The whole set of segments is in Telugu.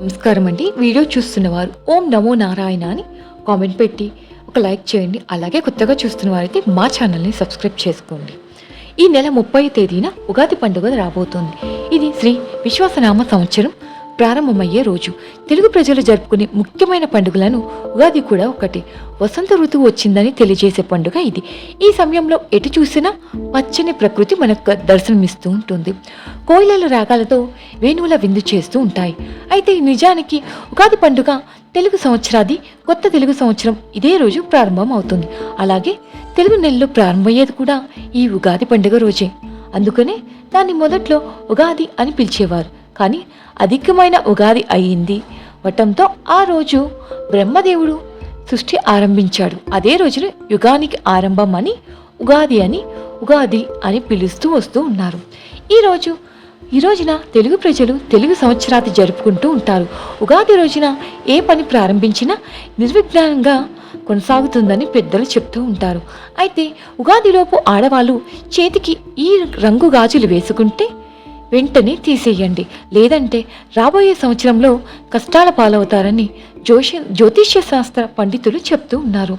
నమస్కారం అండి. వీడియో చూస్తున్నవారు ఓం నమో నారాయణ అని కామెంట్ పెట్టి ఒక లైక్ చేయండి. అలాగే కొత్తగా చూస్తున్న వారైతే మా ఛానల్ని సబ్స్క్రైబ్ చేసుకోండి. ఈ నెల ముప్పై తేదీన ఉగాది పండుగ రాబోతోంది. ఇది శ్రీ విశ్వాసనామ సంవత్సరం. ప్రారంభమయ్యే రోజు. తెలుగు ప్రజలు జరుపుకునే ముఖ్యమైన పండుగలను ఉగాది కూడా ఒకటి. వసంత ఋతువు వచ్చిందని తెలియజేసే పండుగ ఇది. ఈ సమయంలో ఎటు చూసినా పచ్చని ప్రకృతి మనకు దర్శనమిస్తూ ఉంటుంది. కోయిలల రాగాలతో వేణువుల విందు చేస్తూ ఉంటాయి. అయితే నిజానికి ఉగాది పండుగ తెలుగు సంవత్సరాది కొత్త తెలుగు సంవత్సరం ఇదే రోజు ప్రారంభం అవుతుంది అలాగే తెలుగు నెలలో ప్రారంభమయ్యేది కూడా ఈ ఉగాది పండుగ రోజే. అందుకనే దాన్ని మొదట్లో ఉగాది అని పిలిచేవారు. కానీ అధికమైన ఉగాది అయ్యింది. వటంతో ఆ రోజు బ్రహ్మదేవుడు సృష్టి ఆరంభించాడు. అదే రోజున యుగానికి ఆరంభం అని ఉగాది అని ఉగాది అని పిలుస్తూ వస్తూ ఉన్నారు. ఈరోజు ఈ రోజున తెలుగు ప్రజలు తెలుగు సంవత్సరాది జరుపుకుంటూ ఉంటారు. ఉగాది రోజున ఏ పని ప్రారంభించినా నిర్విఘ్నంగా కొనసాగుతుందని పెద్దలు చెప్తూ ఉంటారు. అయితే ఉగాదిలోపు ఆడవాళ్ళు చేతికి ఈ రంగు గాజులు వేసుకుంటే వెంటనే తీసేయండి. లేదంటే రాబోయే సంవత్సరంలో కష్టాల పాలవుతారని జోషి జ్యోతిష్య శాస్త్ర పండితులు చెప్తూ ఉన్నారు.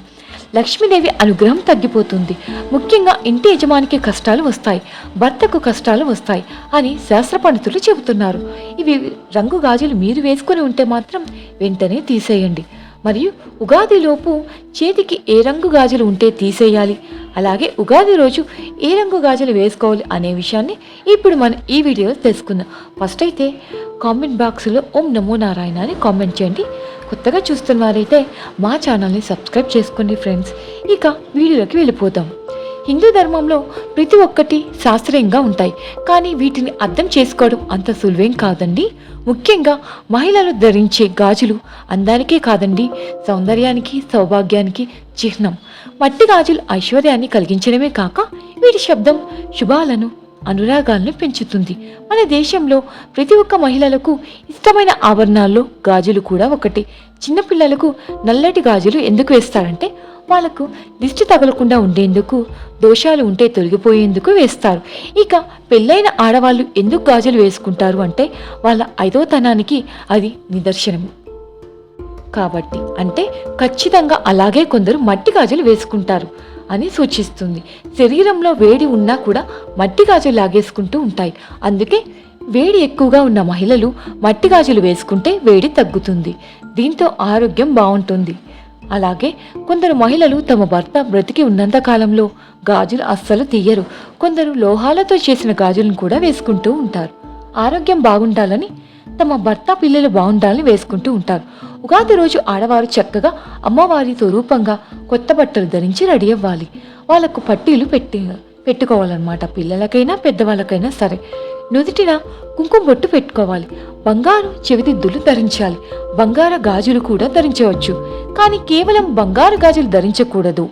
లక్ష్మీదేవి అనుగ్రహం తగ్గిపోతుంది. ముఖ్యంగా ఇంటి యజమానికి కష్టాలు వస్తాయి. భర్తకు కష్టాలు వస్తాయి అని శాస్త్ర పండితులు చెబుతున్నారు. ఇవి రంగు గాజులు మీరు వేసుకొని ఉంటే మాత్రం వెంటనే తీసేయండి. మరియు ఉగాదిలోపు చేతికి ఏ రంగు గాజులు ఉంటే తీసేయాలి. అలాగే ఉగాది రోజు ఏ రంగు గాజులు వేసుకోవాలి అనే విషయాన్ని ఇప్పుడు మనం ఈ వీడియోలో తెలుసుకుందాం. ఫస్ట్ అయితే కామెంట్ బాక్స్లో ఓం నమో నారాయణ అని కామెంట్ చేయండి. కొత్తగా చూస్తున్న వారైతే మా ఛానల్ని సబ్స్క్రైబ్ చేసుకోండి ఫ్రెండ్స్. ఇక వీడియోలోకి వెళ్ళిపోతాం హిందూ ధర్మంలో ప్రతి ఒక్కటి శాస్త్రీయంగా ఉంటాయి. కానీ వీటిని అర్థం చేసుకోవడం అంత సులువేం కాదండి. ముఖ్యంగా మహిళలు ధరించే గాజులు అందానికే కాదండి. సౌందర్యానికి సౌభాగ్యానికి చిహ్నం. మట్టి గాజులు ఐశ్వర్యాన్ని కలిగించడమే కాక వీటి శబ్దం శుభాలను అనురాగాలను పెంచుతుంది. మన దేశంలో ప్రతి ఒక్క మహిళలకు ఇష్టమైన ఆభరణాల్లో గాజులు కూడా ఒకటి. చిన్నపిల్లలకు నల్లటి గాజులు ఎందుకు వేస్తారంటే వాళ్ళకు దిష్టి తగలకుండా ఉండేందుకు దోషాలు ఉంటే తొలగిపోయేందుకు వేస్తారు. ఇక పెళ్ళైన ఆడవాళ్ళు ఎందుకు గాజులు వేసుకుంటారు అంటే వాళ్ళ ఐదోతనానికి అది నిదర్శనం కాబట్టి అంటే ఖచ్చితంగా అలాగే కొందరు మట్టి గాజులు వేసుకుంటారు అని సూచిస్తుంది. శరీరంలో వేడి ఉన్నా కూడా మట్టి గాజులు లాగేసుకుంటూ ఉంటాయి. అందుకే వేడి ఎక్కువగా ఉన్న మహిళలు మట్టి గాజులు వేసుకుంటే వేడి తగ్గుతుంది. దీంతో ఆరోగ్యం బాగుంటుంది. అలాగే కొందరు మహిళలు తమ భర్త బ్రతికి ఉన్నంత కాలంలో గాజులు అస్సలు తీయరు. కొందరు లోహాలతో చేసిన గాజులను కూడా వేసుకుంటూ ఉంటారు. ఆరోగ్యం బాగుండాలని తమ భర్త పిల్లలు బాగుండాలని వేసుకుంటూ ఉంటారు. ఉగాది రోజు ఆడవారు చక్కగా అమ్మవారి స్వరూపంగా కొత్త బట్టలు ధరించి రెడీ అవ్వాలి. వాళ్ళకు పట్టీలు పెట్టి పెట్టుకోవాలన్నమాట. పిల్లలకైనా పెద్దవాళ్ళకైనా సరే. నుదుటిన కుంకుమ బొట్టు పెట్టుకోవాలి. బంగారు చెవిదిద్దులు ధరించాలి. బంగారు గాజులు కూడా ధరించవచ్చు. కానీ కేవలం బంగారు గాజులు ధరించకూడదు.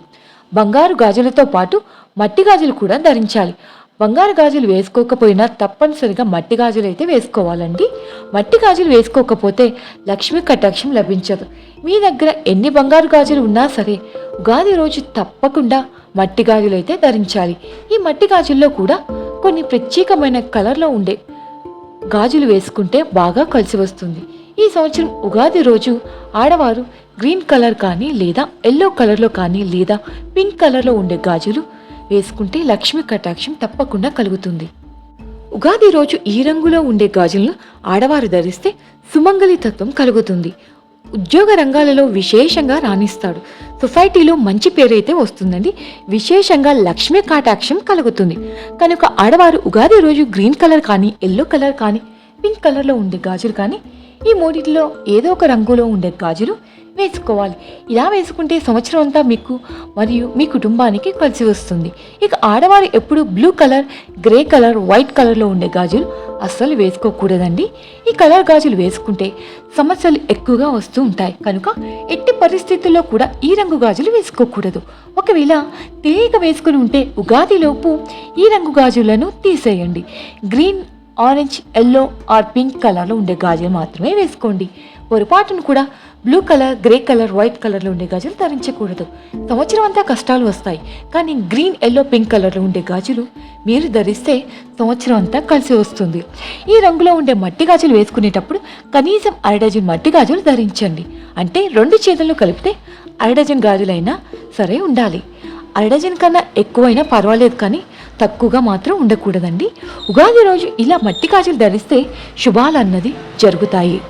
బంగారు గాజులతో పాటు మట్టి గాజులు కూడా ధరించాలి. బంగారు గాజులు వేసుకోకపోయినా తప్పనిసరిగా మట్టి గాజులు అయితే వేసుకోవాలండి. మట్టి గాజులు వేసుకోకపోతే లక్ష్మీ కటాక్షం లభించదు. మీ దగ్గర ఎన్ని బంగారు గాజులు ఉన్నా సరే ఉగాది రోజు తప్పకుండా మట్టి గాజులు అయితే ధరించాలి. ఈ మట్టి గాజుల్లో కూడా కొన్ని ప్రత్యేకమైన కలర్లో ఉండే గాజులు వేసుకుంటే బాగా కలిసి వస్తుంది. ఈ సంవత్సరం ఉగాది రోజు ఆడవారు గ్రీన్ కలర్ కానీ లేదా ఎల్లో కలర్లో కానీ లేదా పింక్ కలర్లో ఉండే గాజులు వేసుకుంటే లక్ష్మి కటాక్షం తప్పకుండా కలుగుతుంది. ఉగాది రోజు ఈ రంగులో ఉండే గాజులను ఆడవారు ధరిస్తే సుమంగలి తత్వం కలుగుతుంది. ఉద్యోగ రంగాలలో విశేషంగా రాణిస్తాడు. సొసైటీలో మంచి పేరైతే వస్తుందండి. విశేషంగా లక్ష్మీ కాటాక్షం కలుగుతుంది. కనుక ఆడవారు ఉగాది రోజు గ్రీన్ కలర్ కానీ ఎల్లో కలర్ కానీ పింక్ కలర్లో ఉండే గాజులు కానీ ఈ మూడిటిలో ఏదో ఒక రంగులో ఉండే గాజులు వేసుకోవాలి. ఇలా వేసుకుంటే సంవత్సరం అంతా మీకు మరియు మీ కుటుంబానికి కలిసి వస్తుంది. ఇక ఆడవారు ఎప్పుడు blue colour grey colour white కలర్లో ఉండే గాజులు అస్సలు వేసుకోకూడదండి. ఈ కలర్ గాజులు వేసుకుంటే సమస్యలు ఎక్కువగా వస్తూ ఉంటాయి. కనుక ఎట్టి పరిస్థితుల్లో కూడా ఈ రంగు గాజులు వేసుకోకూడదు. ఒకవేళ తెలియక వేసుకుని ఉంటే ఉగాదిలోపు ఈ రంగు గాజులను తీసేయండి. Green orange yellow or pink కలర్లో ఉండే గాజులు మాత్రమే వేసుకోండి. పొరపాటును కూడా blue colour grey colour white కలర్లో ఉండే గాజులు ధరించకూడదు. సంవత్సరం అంతా కష్టాలు వస్తాయి. కానీ గ్రీన్ ఎల్లో పింక్ కలర్లో ఉండే గాజులు మీరు ధరిస్తే సంవత్సరం అంతా కలిసి వస్తుంది. ఈ రంగులో ఉండే మట్టి గాజులు వేసుకునేటప్పుడు కనీసం అరడజన్ మట్టి గాజులు ధరించండి. అంటే రెండు చేతుల్లో కలిపితే అరడజన్ గాజులైనా సరే ఉండాలి. అరడజన్ కన్నా ఎక్కువైనా పర్వాలేదు కానీ తక్కువగా మాత్రం ఉండకూడదండి. ఉగాది రోజు ఇలా మట్టి గాజులు ధరిస్తే శుభాలు అన్నది జరుగుతాయి.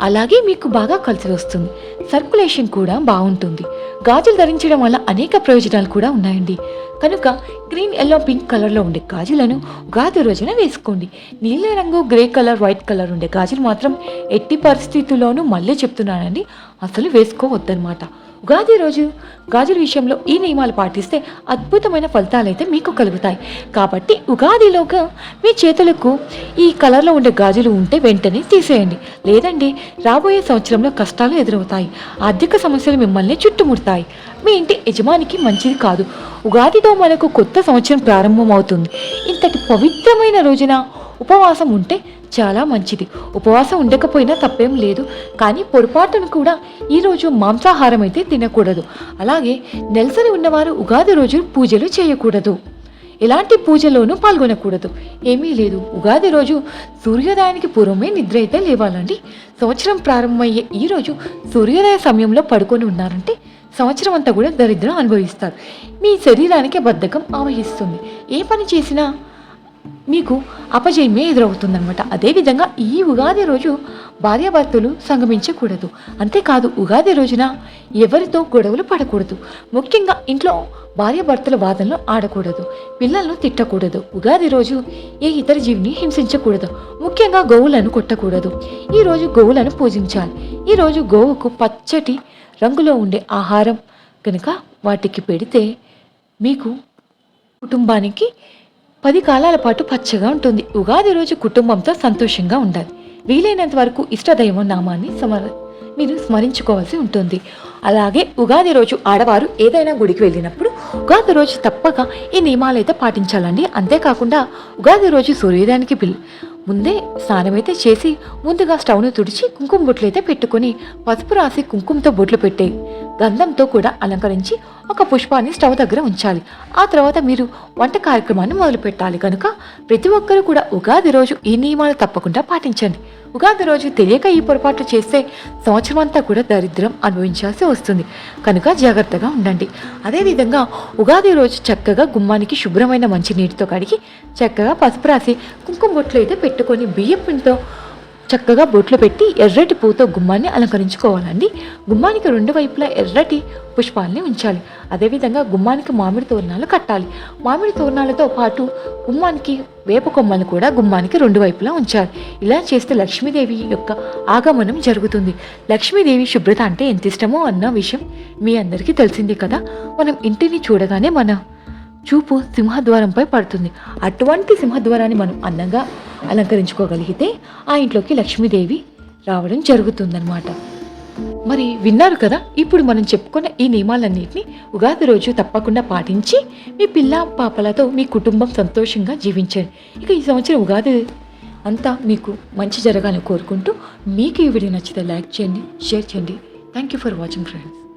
అలాగే మీకు బాగా కలిసి వస్తుంది. సర్కులేషన్ కూడా బాగుంటుంది. గాజులు ధరించడం వల్ల అనేక ప్రయోజనాలు కూడా ఉన్నాయండి. కనుక గ్రీన్ ఎల్లో పింక్ కలర్లో ఉండే గాజులను ఉగాది రోజున వేసుకోండి. నీల రంగు గ్రే కలర్ వైట్ కలర్ ఉండే గాజులు మాత్రం ఎట్టి పరిస్థితుల్లోనూ మళ్ళీ చెప్తున్నానండి అసలు వేసుకోవద్దనమాట ఉగాది రోజు గాజుల విషయంలో ఈ నియమాలు పాటిస్తే అద్భుతమైన ఫలితాలైతే మీకు కలుగుతాయి. కాబట్టి ఉగాదిలోగా మీ చేతులకు ఈ కలర్లో ఉండే గాజులు ఉంటే వెంటనే తీసేయండి. లేదండి రాబోయే సంవత్సరంలో కష్టాలు ఎదురవుతాయి. ఆర్థిక సమస్యలు మిమ్మల్ని చుట్టుముడతాయి. మీ ఇంటి యజమానికి మంచిది కాదు. ఉగాదితో మనకు కొత్త సంవత్సరం ప్రారంభమవుతుంది. ఇంతటి పవిత్రమైన రోజున ఉపవాసం ఉంటే చాలా మంచిది. ఉపవాసం ఉండకపోయినా తప్పేం లేదు. కానీ పొరపాటును కూడా ఈరోజు మాంసాహారం అయితే తినకూడదు. అలాగే నెలసరి ఉన్నవారు ఉగాది రోజు పూజలు చేయకూడదు. ఎలాంటి పూజలోనూ పాల్గొనకూడదు. ఏమీ లేదు. ఉగాది రోజు సూర్యోదయానికి పూర్వమే నిద్ర అయితే లేవాలండి. సంవత్సరం ప్రారంభమయ్యే ఈ రోజు సూర్యోదయ సమయంలో పడుకొని ఉన్నారంటే సంవత్సరం అంతా కూడా దరిద్రం అనుభవిస్తారు. మీ శరీరానికి బద్ధకం ఆవహిస్తుంది. ఏ పని చేసినా మీకు అపజయమే ఎదురవుతుందనమాట అదేవిధంగా ఈ ఉగాది రోజు భార్యాభర్తలు సంగమించకూడదు. అంతేకాదు ఉగాది రోజున ఎవరితో గొడవలు పడకూడదు. ముఖ్యంగా ఇంట్లో భార్యాభర్తల వాదనలు ఆడకూడదు. పిల్లలను తిట్టకూడదు. ఉగాది రోజు ఏ ఇతర జీవిని హింసించకూడదు. ముఖ్యంగా గోవులను కొట్టకూడదు. ఈ రోజు గోవులను పూజించాలి. ఈ రోజు గోవుకు పచ్చటి రంగులో ఉండే ఆహారం కనుక వాటికి పెడితే మీకు కుటుంబానికి పది కాలాల పాటు పచ్చగా ఉంటుంది. ఉగాది రోజు కుటుంబంతో సంతోషంగా ఉండాలి. వీలైనంత వరకు ఇష్టదైవం నామాన్ని సమర మీరు స్మరించుకోవాల్సి ఉంటుంది. అలాగే ఉగాది రోజు ఆడవారు ఏదైనా గుడికి వెళ్ళినప్పుడు ఉగాది రోజు తప్పక ఈ నియమాలు అయితే పాటించాలండి. అంతేకాకుండా ఉగాది రోజు సూర్యోదయానికి పిల్ ముందే స్నానమైతే చేసి ముందుగా స్టవ్ను తుడిచి కుంకుమ బొట్లు అయితే పెట్టుకొని పసుపు రాసి కుంకుమతో బొట్లు పెట్టే గంధంతో కూడా అలంకరించి ఒక పుష్పాన్ని స్టవ్ దగ్గర ఉంచాలి. ఆ తర్వాత మీరు వంట కార్యక్రమాన్ని మొదలు పెట్టాలి కనుక ప్రతి ఒక్కరూ కూడా ఉగాది రోజు ఈ నియమాలు తప్పకుండా పాటించండి. ఉగాది రోజు తెలియక ఈ పొరపాట్లు చేస్తే సంవత్సరం అంతా కూడా దరిద్రం అనుభవించాల్సి వస్తుంది. కనుక జాగ్రత్తగా ఉండండి. అదేవిధంగా ఉగాది రోజు చక్కగా గుమ్మానికి శుభ్రమైన మంచి నీటితో కడిగి చక్కగా పసుపు రాసి కుంకుమ బొట్లు అయితే పెట్టుకొని బియ్యం పిండితో చక్కగా బొట్లు పెట్టి ఎర్రటి పూతో గుమ్మాన్ని అలంకరించుకోవాలండి. గుమ్మానికి రెండు వైపులా ఎర్రటి పుష్పాలని ఉంచాలి. అదేవిధంగా గుమ్మానికి మామిడి తోరణాలు కట్టాలి. మామిడి తోరణాలతో పాటు గుమ్మానికి వేప కొమ్మలు కూడా గుమ్మానికి రెండు వైపులా ఉంచాలి. ఇలా చేస్తే లక్ష్మీదేవి యొక్క ఆగమనం జరుగుతుంది. లక్ష్మీదేవి శుభ్రత అంటే ఎంత ఇష్టమో అన్న విషయం మీ అందరికీ తెలిసిందే కదా. మనం ఇంటిని చూడగానే మన చూపు సింహద్వారంపై పడుతుంది. అటువంటి సింహద్వారాన్ని మనం అందంగా అలంకరించుకోగలిగితే ఆ ఇంట్లోకి లక్ష్మీదేవి రావడం జరుగుతుందన్నమాట. మరి విన్నారు కదా ఇప్పుడు మనం చెప్పుకున్న ఈ నియమాలన్నింటినీ ఉగాది రోజు తప్పకుండా పాటించి మీ పిల్ల పాపలతో మీ కుటుంబం సంతోషంగా జీవించండి. ఇక ఈ సంవత్సరం ఉగాది అంతా మీకు మంచి జరగాలని కోరుకుంటూ మీకు ఈ వీడియో నచ్చితే లైక్ చేయండి షేర్ చేయండి. Thank you for watching friends